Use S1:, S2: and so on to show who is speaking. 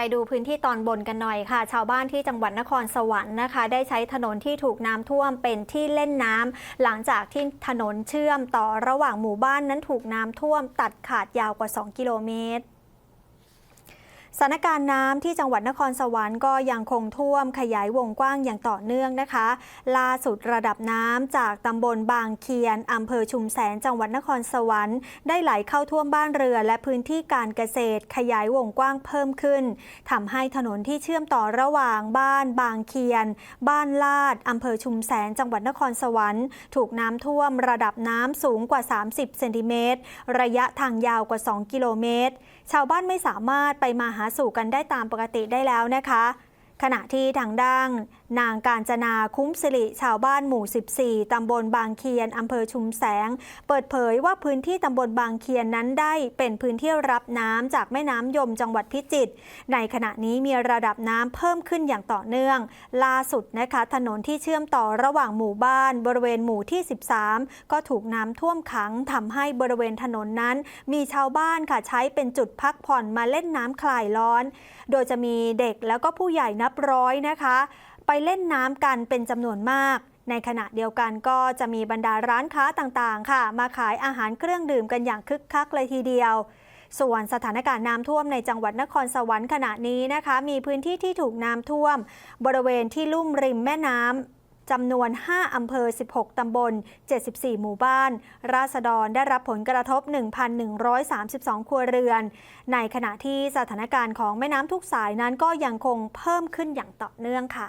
S1: ไปดูพื้นที่ตอนบนกันหน่อยค่ะ ชาวบ้านที่จังหวัดนครสวรรค์นะคะ ได้ใช้ถนนที่ถูกน้ำท่วมเป็นที่เล่นน้ำหลังจากที่ถนนเชื่อมต่อระหว่างหมู่บ้านนั้นถูกน้ำท่วม ตัดขาดยาวกว่า 2 กิโลเมตร สถานการณ์น้ำที่จังหวัดนครสวรรค์ก็ยังคงท่วมขยายวงกว้างอย่างต่อเนื่องนะคะ ล่าสุดระดับน้ำจากตำบลบางเคียนอำเภอชุมแสงจังหวัดนครสวรรค์ได้ไหลเข้าท่วมบ้านเรือ และพื้นที่การเกษตรขยายวงกว้างเพิ่มขึ้นทำให้ถนนที่เชื่อมต่อระหว่างบ้านบางเคียน บ้านลาดอำเภอชุมแสงจังหวัดนครสวรรค์ ถูกน้ำท่วมระดับน้ำสูงกว่า 30 เซนติเมตร ระยะทางยาวกว่า 2 กิโลเมตร ชาวบ้านไม่สามารถไปมาหาสู่กันได้ตามปกติได้แล้วนะคะ ขณะที่ทางด้าน นางการจนาคุ้มสิริชาวบ้านหมู่ 14 ตำบลบางเคียน อำเภอชุมแสง เปิดเผยว่าพื้นที่ตำบลบางเคียนนั้นได้เป็นพื้นที่รับน้ำจากแม่น้ำยมจังหวัดพิจิตร ในขณะนี้มีระดับน้ำเพิ่มขึ้นอย่างต่อเนื่อง ล่าสุดนะคะถนนที่เชื่อมต่อระหว่างหมู่บ้าน บริเวณหมู่ที่ 13 ก็ถูกน้ำท่วมขังทำให้บริเวณถนนนั้น มีชาวบ้านค่ะใช้เป็นจุดพักผ่อนมาเล่นน้ำคลายร้อน โดยจะมีเด็กแล้วก็ผู้ใหญ่นับร้อยนะคะ ไปเล่นน้ำกันเป็นจำนวนมาก ในขณะเดียวกันก็จะมีบรรดาร้านค้าต่างๆ ค่ะ มาขายอาหารเครื่องดื่มกันอย่างคึกคักเลยทีเดียวส่วนสถานการณ์น้ำท่วมในจังหวัดนครสวรรค์ขณะนี้นะคะ มีพื้นที่ที่ถูกน้ำท่วม บริเวณที่ลุ่มริมแม่น้ำจำนวน 5 อำเภอ 16 ตำบล 74 หมู่บ้าน ราษฎรได้รับผลกระทบ 1,132 ครัวเรือน ในขณะที่สถานการณ์ของแม่น้ำทุกสายนั้นก็ยังคงเพิ่มขึ้นอย่างต่อเนื่องค่ะ